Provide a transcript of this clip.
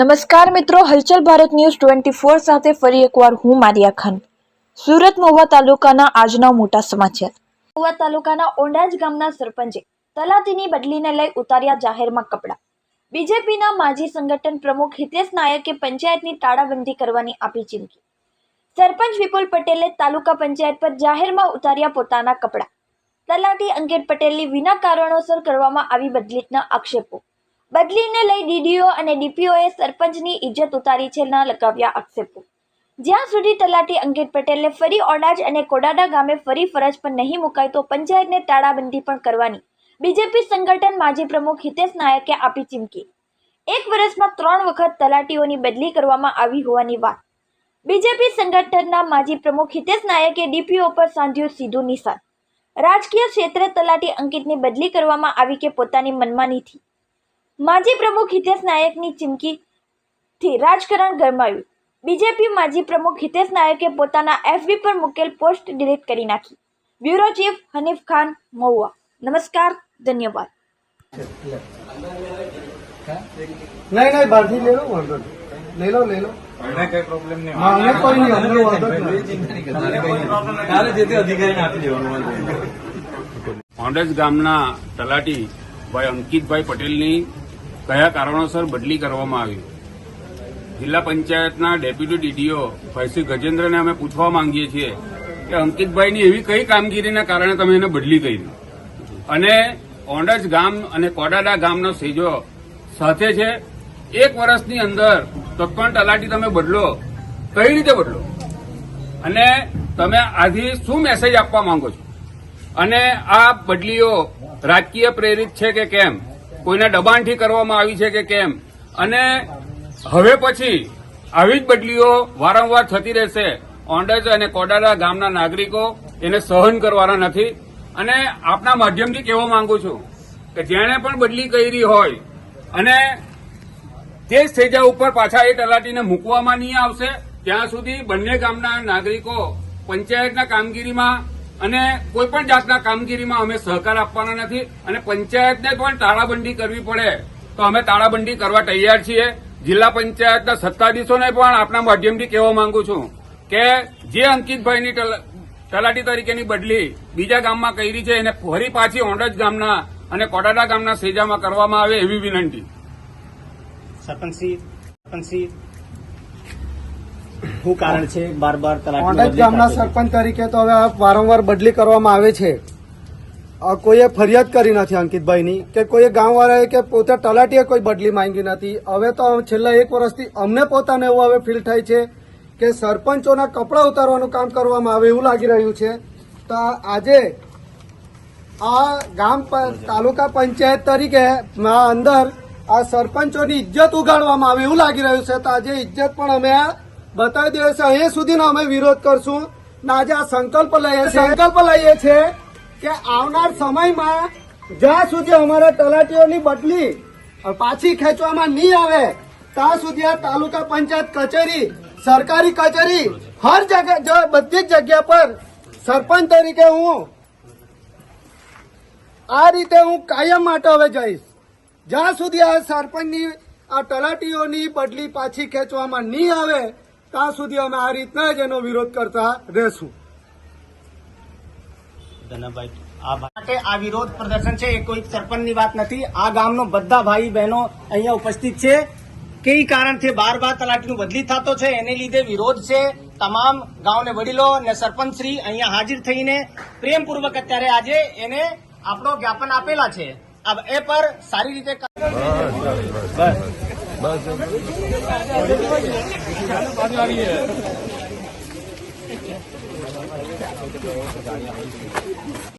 નમસ્કાર મિત્રો, હલચલ ભારત ન્યૂઝ ટ્વેન્ટી ફોર સાથે ફરી એકવાર હું મારિયા ખાન. સુરત મહુવા તાલુકાના આજના મોટા સમાચાર. મહુવા તાલુકાના ઓંડાજ ગામના સરપંચે તલાટીની બદલીને લઈ ઉતાર્યા જાહેરમાં કપડાં. બીજેપીના માજી સંગઠન પ્રમુખ હિતેશ નાયકે પંચાયતની તાળાબંધી કરવાની આપી ચીમકી. સરપંચ વિપુલ પટેલે તાલુકા પંચાયત પર જાહેરમાં ઉતાર્યા પોતાના કપડાં. તલાટી અંકિત પટેલની વિના કારણોસર કરવામાં આવી બદલીના આક્ષેપો. બદલીને લઈ ડીડીઓ અને ડીપીઓએ સરપંચની ઇજ્જત ઉતારી છે ન લગાવ્યા આક્ષેપો. જ્યાં સુધી તલાટી અંકિત પટેલને ફરી ઓડાજ અને કોડાડા ગામે ફરી ફરજ પર નહીં મુકાય તો પંચાયતને તાળાબંધી પણ કરવાની. બીજેપી સંગઠન માજી પ્રમુખ હિતેશ નાયકે આપી ચીમકી. એક વર્ષમાં ત્રણ વખત તલાટીઓની બદલી કરવામાં આવી હોવાની વાત. બીજેપી સંગઠનના માજી પ્રમુખ હિતેશ નાયકે ડીપીઓ પર સાંધ્યું સીધું નિશાન. રાજકીય ક્ષેત્રે તલાટી અંકિતની બદલી કરવામાં આવી કે પોતાની મનમાનીથી માજી પ્રમુખ હિતેશ નાયકની ચીમકીથી રાજકારણ ગરમાયું. બીજેપી માજી પ્રમુખ હિતેશ નાયકે પોતાના એફબી પર મૂકેલ પોસ્ટ ડિલીટ કરી નાખી. Bureau chief Hanif Khan Mahuva. નમસ્કાર ધન્યવાદ. નહીં નહીં બહારથી લે લો વાંધો લે લો લે. લો કઈ પ્રોબ્લેમ નહીં. હા, કોઈ નહીં, અમને વાંધો જ તે અધિકારીને આપી દેવાનું વાંધો ગામના તલાટી ભાઈ અંકિતભાઈ પટેલની કયા કારણોસર બદલી કરવામાં આવી? જિલ્લા પંચાયતના ડેપ્યુટી ડીડીઓ ભાઈ શ્રી ગજેન્દ્રને અમે પૂછવા માંગીએ છીએ કે અંકિતભાઈની એવી કઈ કામગીરીના કારણે તમે એને બદલી કરી? અને ઓંડજ ગામ અને કોડાડા ગામનો સેજો સાથે છે. એક વર્ષની અંદર તત્પણ તલાટી તમે બદલો. કઈ રીતે બદલો? અને તમે આથી શું મેસેજ આપવા માંગો છો? અને આ બદલીઓ રાજકીય પ્રેરિત છે કે કેમ? કોઈના દબાણથી કરવામાં આવી છે કે કેમ? અને હવે પછી આવી જ બદલીઓ વારંવાર થતી રહેશે. ઓંડજ અને કોડાડા ગામના નાગરિકો એને સહન કરવાના નથી. અને આપના માધ્યમથી કહેવા માંગુ છું કે જેણે પણ બદલી કરી હોય અને તે સ્ટેજા ઉપર પાછા એ તલાટીને મૂકવામાં નહીં આવશે, ત્યાં સુધી બંને ગામના નાગરિકો પંચાયતના કામગીરીમાં અને કોઈ પણ જાતના કામગીરીમાં અમે સહકાર આપવાના નથી અને પંચાયતને પણ તાળાબંધી કરવી પડે તો અમે તાળાબંધી કરવા તૈયાર છીએ. જિલ્લા પંચાયતના સત્તાધીશોને પણ આપના માધ્યમથી કહેવા માંગુ છું કે જે અંકિતભાઈની તલા- તલાટી તરીકેની બદલી બીજા ગામમાં કરી છે, એને ફરી પાછી ઓંડજ ગામના અને કોડાડા ગામના સેજામાં કરવામાં આવે એવી વિનંતી. સરપંચશ્રી સરપંચશ્રી શું કારણ છે? બાર બાર તલાટી ગામના સરપંચ તરીકે તો હવે વારંવાર બદલી કરવામાં આવે છે. કોઈએ ફરિયાદ કરી નથી અંકિતભાઈની કે કોઈએ ગામવાળાએ કે પોતે તલાટીએ કોઈ બદલી માંગી નથી. હવે તો છેલ્લા એક વર્ષથી અમને પોતાને એવું હવે ફીલ થાય છે કે સરપંચોના કપડાં ઉતારવાનું કામ કરવામાં આવે એવું લાગી રહ્યું છે. તો આજે આ ગામ તાલુકા પંચાયત તરીકે અંદર આ સરપંચોની ઇજ્જત ઉગાડવામાં આવે એવું લાગી રહ્યું છે. તો આજે ઇજ્જત પણ અમે આ બતાવી દઈએ છે અહીંયા સુધીનો અમે વિરોધ કરશું. ને આજે આ સંકલ્પ લઈએ સંકલ્પ લઈએ છે કે આવનાર સમયમાં જ્યાં સુધી અમારા તલાટીઓની બદલી પાછી ખેંચવામાં નહીં આવે, ત્યાં સુધી આ તાલુકા પંચાયત કચેરી, સરકારી કચેરી, હર જગ્યા બધી જ જગ્યા પર સરપંચ તરીકે હું આ રીતે હું કાયમ માટે હવે જઈશ. જ્યાં સુધી આ સરપંચની, આ તલાટીઓની બદલી પાછી ખેંચવામાં નહીં આવે ત્યાં સુધી અમે આ રીતના જ એનો વિરોધ કરતા રહેશું. આ માટે આ વિરોધ પ્રદર્શન છે એ કોઈ સરપંચની વાત નથી. આ ગામનો બધા ભાઈ બહેનો અહીંયા ઉપસ્થિત છે. કઈ કારણથી બાર બાર તલાટીનું બદલી થતો છે એને લીધે વિરોધ છે. તમામ ગામને વડીલો અને સરપંચ શ્રી અહીંયા હાજર થઈને પ્રેમપૂર્વક અત્યારે આજે એને આપણો જ્ઞાપન આપેલા છે. એ પર સારી રીતે બસ ગાડી